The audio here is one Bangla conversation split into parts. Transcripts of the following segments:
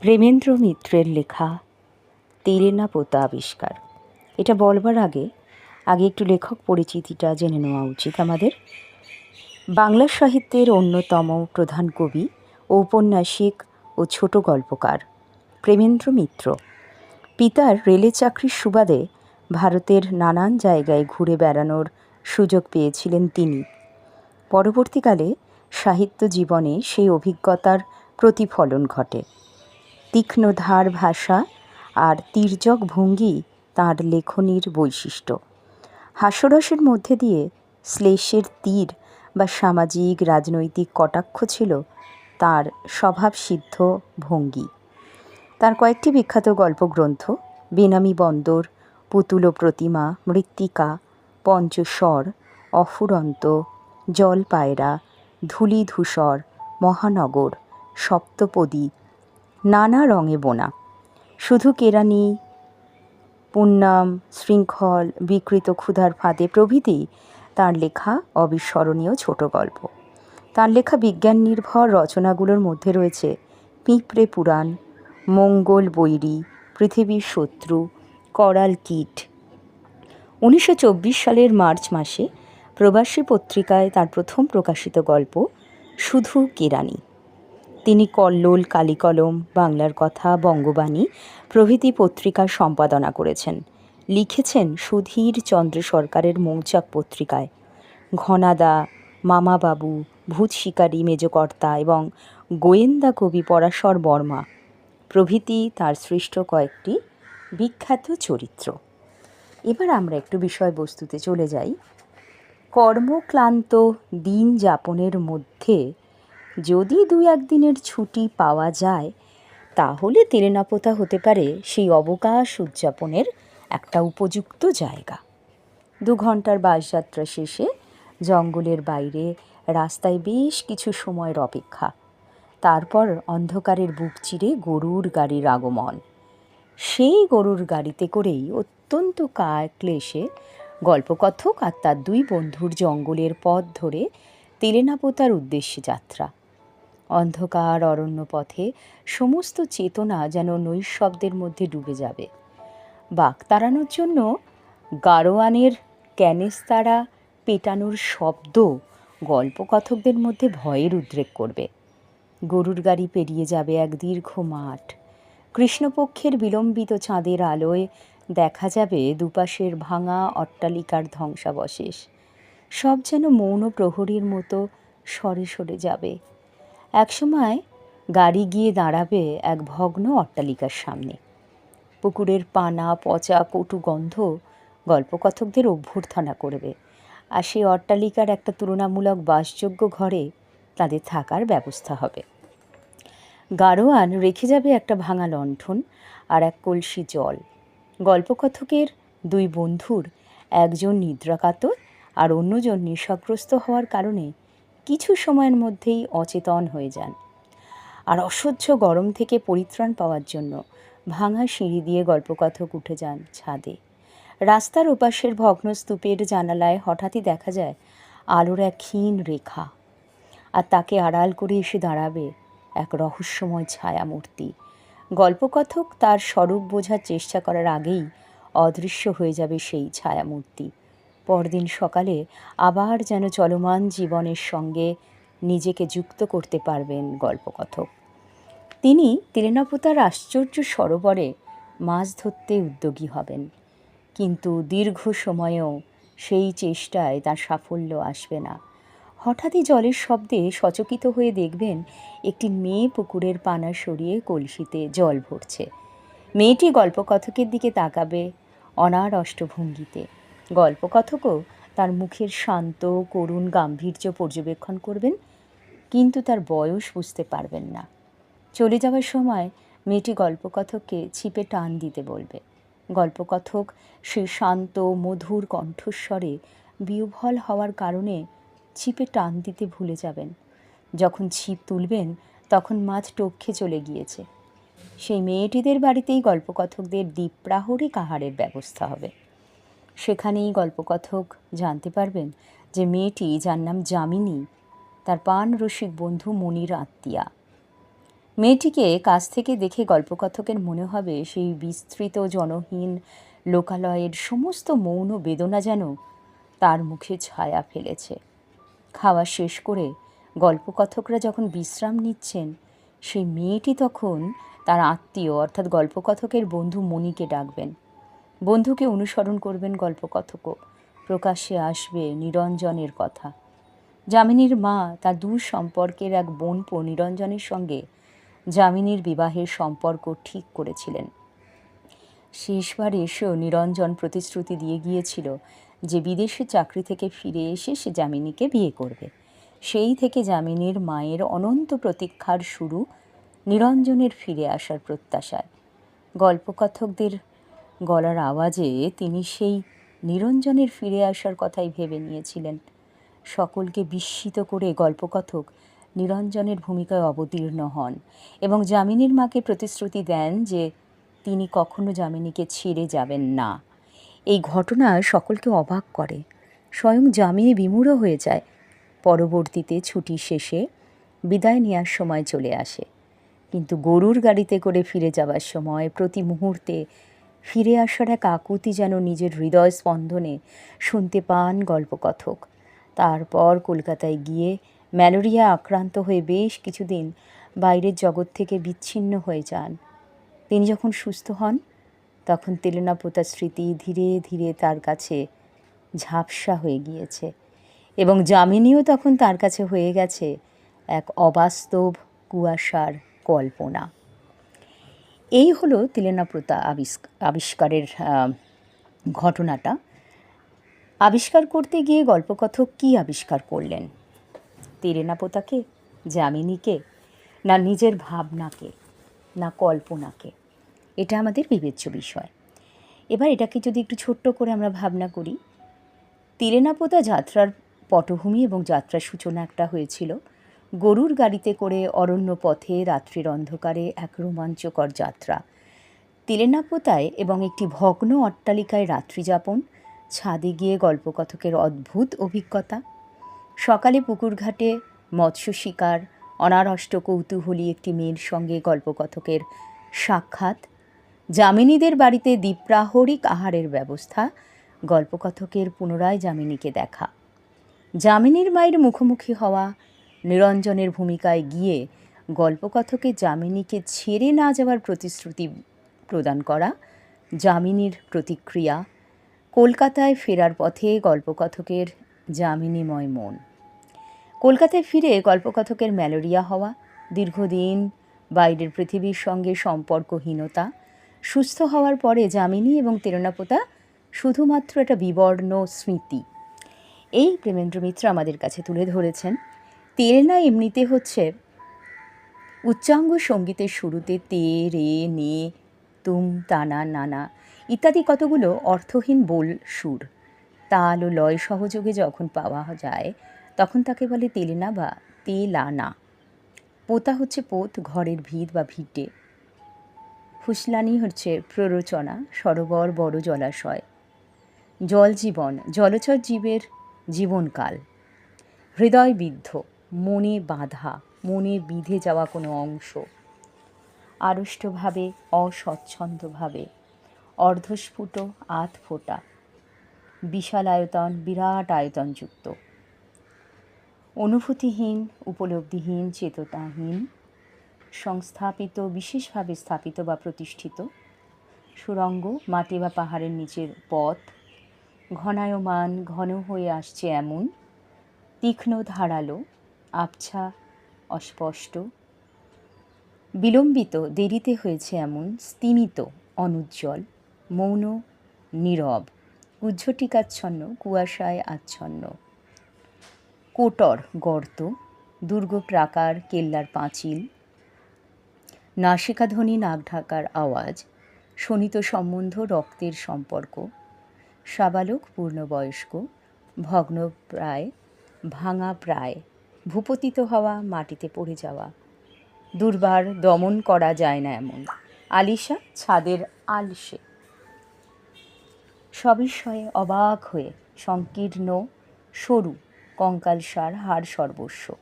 প্রেমেন্দ্র মিত্রের লেখা তেলেনা পোতা আবিষ্কার। এটা বলবার আগে আগে একটু লেখক পরিচিতিটা জেনে নেওয়া উচিত আমাদের। বাংলা সাহিত্যের অন্যতম প্রধান কবি ঔপন্যাসিক ও ছোট গল্পকার প্রেমেন্দ্র মিত্র। পিতার রেলে চাকরির সুবাদে ভারতের নানান জায়গায় ঘুরে বেড়ানোর সুযোগ পেয়েছিলেন তিনি। পরবর্তীকালে সাহিত্য জীবনে সেই অভিজ্ঞতার প্রতিফলন ঘটে। তীক্ষ্ণ ধার ভাষা আর তির্যক ভঙ্গি তাঁর লেখনীর বৈশিষ্ট্য। হাস্যরসের মধ্যে দিয়ে শ্লেষের তীর বা সামাজিক রাজনৈতিক কটাক্ষ ছিল তার স্বভাবসিদ্ধ ভঙ্গি। তার কয়েকটি বিখ্যাত গল্পগ্রন্থ বেনামি বন্দর, পুতুল প্রতিমা, মৃত্তিকা, পঞ্চস্বর, অফুরন্ত জলপায়রা ধূলি ধূসর মহানগর, সপ্তপদী নানা রঙে বোনা। শুধু কেরানি পুণ্যাম, শৃঙ্খল, বিকৃত ক্ষুধার ফাঁদে প্রভৃতি তার লেখা অবিস্মরণীয় ছোট গল্প। তার লেখা বিজ্ঞান নির্ভর রচনাগুলোর মধ্যে রয়েছে পিঁপড়ে পুরাণ, মঙ্গল বৈরী পৃথিবীর শত্রু, করাল কীট। উনিশশো চব্বিশ সালের মার্চ মাসে প্রবাসী পত্রিকায় তার প্রথম প্রকাশিত গল্প শুধু কেরানি তিনি কল্লোল, কালিকলম, বাংলার কথা, বঙ্গবাণী প্রভৃতি পত্রিকার সম্পাদনা করেছেন। লিখেছেন সুধীর চন্দ্র সরকারের মৌচাক পত্রিকায়। ঘনাদা, মামাবাবু, ভূত শিকারী মেজকর্তা এবং গোয়েন্দা কবি পরাশর বর্মা প্রভৃতি তার সৃষ্ট কয়েকটি বিখ্যাত চরিত্র। এবার আমরা একটু বিষয়বস্তুতে চলে যাই। কর্মক্লান্ত দিন যাপনের মধ্যে যদি দু একদিনের ছুটি পাওয়া যায়, তাহলে তেলেনাপোতা হতে পারে সেই অবকাশ উদযাপনের একটা উপযুক্ত জায়গা। দু ঘণ্টার বাসযাত্রা শেষে জঙ্গলের বাইরে রাস্তায় বেশ কিছু সময়ের অপেক্ষা। তারপর অন্ধকারের বুক চিরে গরুর গাড়ির আগমন। সেই গরুর গাড়িতে করেই অত্যন্ত ক্লেশে গল্পকথক আর তার দুই বন্ধুর জঙ্গলের পথ ধরে তেলেনাপোতার উদ্দেশ্যে যাত্রা। অন্ধকার অরণ্য পথে সমস্ত চেতনা যেন নৈশব্দের মধ্যে ডুবে যাবে। বাঘ তাড়ানোর জন্য গারোয়ানের ক্যানেস্তারা পেটানোর শব্দ গল্পকথকদের মধ্যে ভয়ের উদ্রেক করবে। গরুর গাড়ি পেরিয়ে যাবে এক দীর্ঘ মাঠ। কৃষ্ণপক্ষের বিলম্বিত চাঁদের আলোয় দেখা যাবে দুপাশের ভাঙা অট্টালিকার ধ্বংসাবশেষ। সব যেন মৌন প্রহরীর মতো সরে সরে যাবে। একসময় গাড়ি গিয়ে দাঁড়াবে এক ভগ্ন অট্টালিকার সামনে। পুকুরের পানা, পচা, কটু গন্ধ গল্পকথকদের অভ্যর্থনা করবে। আর সেই অট্টালিকার একটা তুলনামূলক বাসযোগ্য ঘরে তাদের থাকার ব্যবস্থা হবে। গারোয়ান রেখে যাবে একটা ভাঙা লণ্ঠন আর এক কলসি জল। গল্পকথকের দুই বন্ধুর একজন নিদ্রাকাতর আর অন্যজন নেশাগ্রস্ত হওয়ার কারণে কিছু সময়ের মধ্যেই অচেতন হয়ে যান। আর অসহ্য গরম থেকে পরিত্রাণ পাওয়ার জন্য ভাঙা সিঁড়ি দিয়ে গল্পকথক উঠে যান ছাদে। রাস্তার ওপাশের ভগ্ন স্তূপের জানালায় হঠাৎই দেখা যায় আলোর এক ক্ষীণ রেখা। আর তাকে আড়াল করে এসে দাঁড়াবে এক রহস্যময় ছায়ামূর্তি। গল্পকথক তার স্বরূপ বোঝার চেষ্টা করার আগেই অদৃশ্য হয়ে যাবে সেই ছায়ামূর্তি। পরদিন সকালে আবার যেন চলমান জীবনের সঙ্গে নিজেকে যুক্ত করতে পারবেন গল্পকথক। তিনি তেলেনাপোতার আশ্চর্য সরোবরে মাছ ধরতে উদ্যোগী হবেন। কিন্তু দীর্ঘ সময়েও সেই চেষ্টায় তার সাফল্য আসবে না। হঠাৎই জলের শব্দে সচকিত হয়ে দেখবেন একটি মেয়ে পুকুরের পানা সরিয়ে কলসিতে জল ভরছে। মেয়েটি গল্পকথকের দিকে তাকাবে অনার অষ্টভঙ্গিতে গল্পকথকও তার মুখের শান্ত, করুণ গাম্ভীর্য পর্যবেক্ষণ করবেন, কিন্তু তার বয়স বুঝতে পারবেন না। চলে যাওয়ার সময় মেয়েটি গল্পকথককে ছিপে টান দিতে বলবে। গল্পকথক সে শান্ত, মধুর কণ্ঠস্বরে বিহ্বল হওয়ার কারণে ছিপে টান দিতে ভুলে যাবেন। যখন ছিপ তুলবেন, তখন মাছ টক্ষে চলে গিয়েছে। সেই মেয়েটিদের বাড়িতেই গল্পকথকদের দ্বীপ্রাহরিক আহারের ব্যবস্থা হবে। সেখানেই গল্পকথক জানতে পারবেন। যে মেয়েটি, যার নাম যামিনী, তার পান রসিক বন্ধু মনির আত্মীয়া মেয়েটিকে কাছ থেকে দেখে গল্পকথকের মনে হবে সেই বিস্তৃত, জনহীন লোকালয়ের সমস্ত মৌন বেদনা যেন তার মুখে ছায়া ফেলেছে। খাওয়া শেষ করে গল্পকথকরা যখন বিশ্রাম নিচ্ছেন, সেই মেয়েটি তখন তার আত্মীয়, অর্থাৎ গল্পকথকের বন্ধু মণিকে ডাকবেন। বন্ধুকে অনুসরণ করবেন গল্পকথকও প্রকাশ্যে আসবে নিরঞ্জনের কথা। যামিনীর মা তার দূর সম্পর্কের এক বোনপো নিরঞ্জনের সঙ্গে যামিনীর বিবাহের সম্পর্ক ঠিক করেছিলেন। শেষবার এসেও নিরঞ্জন প্রতিশ্রুতি দিয়ে গিয়েছিল যে বিদেশে চাকরি থেকে ফিরে এসে সে যামিনীকে বিয়ে করবে। সেই থেকে যামিনীর মায়ের অনন্ত প্রতীক্ষার শুরু নিরঞ্জনের ফিরে আসার প্রত্যাশায়। গল্পকথকদের গলার আওয়াজে তিনি সেই নিরঞ্জনের ফিরে আসার কথাই ভেবে নিয়েছিলেন। সকলকে বিস্মিত করে গল্পকথক নিরঞ্জনের ভূমিকায় অবতীর্ণ হন এবং যামিনীর মাকে প্রতিশ্রুতি দেন যে তিনি কখনো যামিনীকে ছেড়ে যাবেন না। এই ঘটনা সকলকে অবাক করে। স্বয়ং যামিনী বিমূঢ় হয়ে যায়। পরবর্তীতে ছুটি শেষে বিদায় নেওয়ার সময় চলে আসে। কিন্তু গরুর গাড়িতে করে ফিরে যাওয়ার সময় প্রতি মুহূর্তে ফিরে আসার এক আকুতি যেন নিজের হৃদয় স্পন্দনে শুনতে পান গল্পকথক। তারপর কলকাতায় গিয়ে ম্যালেরিয়া আক্রান্ত হয়ে বেশ কিছুদিন বাইরের জগৎ থেকে বিচ্ছিন্ন হয়ে যান। তিনি যখন সুস্থ হন, তখন তেলেনাপোতা স্মৃতি ধীরে ধীরে তার কাছে ঝাপসা হয়ে গিয়েছে এবং যামিনীও তখন তার কাছে হয়ে গেছে এক অবাস্তব কুয়াশার কল্পনা। এই হলো তিলেনাপ্রতা আবিষ্কারের ঘটনাটা। আবিষ্কার করতে গিয়ে গল্পকথক কী আবিষ্কার করলেন? তেরেনাপোতাকে যামিনীকে, না নিজের ভাবনাকে, না কল্পনাকে? এটা আমাদের বিবেচ্য বিষয়। এবার এটাকে যদি একটু ছোট্ট করে আমরা ভাবনা করি তিরেনাপোতা যাত্রার পটভূমি এবং যাত্রার সূচনা একটা হয়েছিল। গরুর গাড়িতে করে অরণ্য পথে রাত্রির অন্ধকারে এক রোমাঞ্চকর যাত্রা। তিলেনাপোতায় এবং একটি ভগ্ন অট্টালিকায় রাত্রিযাপন ছাদে গিয়ে গল্পকথকের অদ্ভুত অভিজ্ঞতা, সকালে পুকুরঘাটে মৎস্য শিকার, অনারষ্ট কৌতূহলী একটি মেয়ের সঙ্গে গল্পকথকের সাক্ষাৎ, যামিনীদের বাড়িতে দ্বীপ্রাহরিক আহারের ব্যবস্থা, গল্পকথকের পুনরায় যামিনীকে দেখা। যামিনীর মায়ের মুখোমুখি হওয়া নিরঞ্জনের ভূমিকায় গিয়ে গল্পকথকে যামিনীকে ছেড়ে না যাওয়ার প্রতিশ্রুতি প্রদান করা, যামিনীর প্রতিক্রিয়া, কলকাতায় ফেরার পথে গল্পকথকের যামিনীময় মন। কলকাতায় ফিরে গল্পকথকের ম্যালেরিয়া হওয়া, দীর্ঘদিন বাইরের পৃথিবীর সঙ্গে সম্পর্কহীনতা, সুস্থ হওয়ার পরে যামিনী এবং তেরনাপোতা শুধুমাত্র একটা বিবর্ণ স্মৃতি। এই প্রেমেন্দ্র মিত্র আমাদের কাছে তুলে ধরেছেন। তেরেনা এমনিতে হচ্ছে উচ্চাঙ্গ সঙ্গীতের শুরুতে তে, রে, নে, তুম, তানা, নানা ইত্যাদি কতগুলো অর্থহীন বোল সুর। তাল ও লয় সহযোগে যখন পাওয়া যায়, তখন তাকে বলে তেলেনা বা তেলানা। পোতা হচ্ছে পোত, ঘরের ভিত বা ভিটে। ফুসলানি হচ্ছে প্ররোচনা, সরোবর, বড় জলাশয়। জল জীবন, জলচর জীবের জীবনকাল। হৃদয়বিদ্ধ মনে বাঁধা, মনে বিধে যাওয়া কোনো অংশ। আড়ষ্টভাবে, অস্বচ্ছন্দভাবে, অর্ধস্ফুট আধ ফোটা বিশাল আয়তন বিরাট আয়তনযুক্ত। অনুভূতিহীন, উপলব্ধিহীন, চেতনাহীন, সংস্থাপিত, বিশেষভাবে স্থাপিত বা প্রতিষ্ঠিত, সুরঙ্গ, মাটি বা পাহাড়ের নিচের পথ, ঘনায়মান, ঘন হয়ে আসছে এমন, তীক্ষ্ণ ধারালো আবছা, অস্পষ্ট। বিলম্বিত, দেরিতে হয়েছে এমন, স্তিমিত, অনুজ্জ্বল, মৌন, নীরব উজ্জ্বটিকাচ্ছন্ন কুয়াশায় আচ্ছন্ন। কোটর, গর্ত, দুর্গ প্রাকার, কেল্লার পাঁচিল। নাসিকাধ্বনি নাক ঢাকার আওয়াজ শোনিত সম্বন্ধ, রক্তের সম্পর্ক। সাবালক, পূর্ণবয়স্ক ভগ্ন প্রায় ভাঙা প্রায়। ভূপতিত হওয়া, মাটিতে পড়ে যাওয়া। দুর্বার দমন করা যায় না এমন। আলিশা ছাদের আলসে। সবিস্ময়ে অবাক হয়ে সংকীর্ণ, সরু কঙ্কালসার হার সর্বস্ব।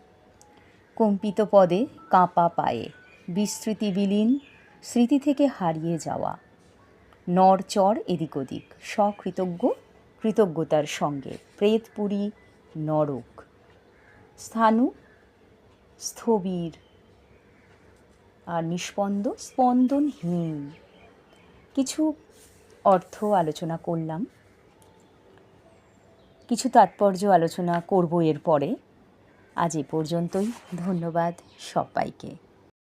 কম্পিত পদে কাঁপা পায়ে, বিস্তৃতি বিলীন, স্মৃতি থেকে হারিয়ে যাওয়া। নরচর এদিক ওদিক সকৃতজ্ঞ কৃতজ্ঞতার সঙ্গে, প্রেতপুরী নরক। স্থানু, স্থবির, আর নিষ্পন্দ, স্পন্দনহীন। কিছু অর্থ আলোচনা করলাম। কিছু তাৎপর্য আলোচনা করব এর পরে আজ এ পর্যন্তই। ধন্যবাদ সবাইকে।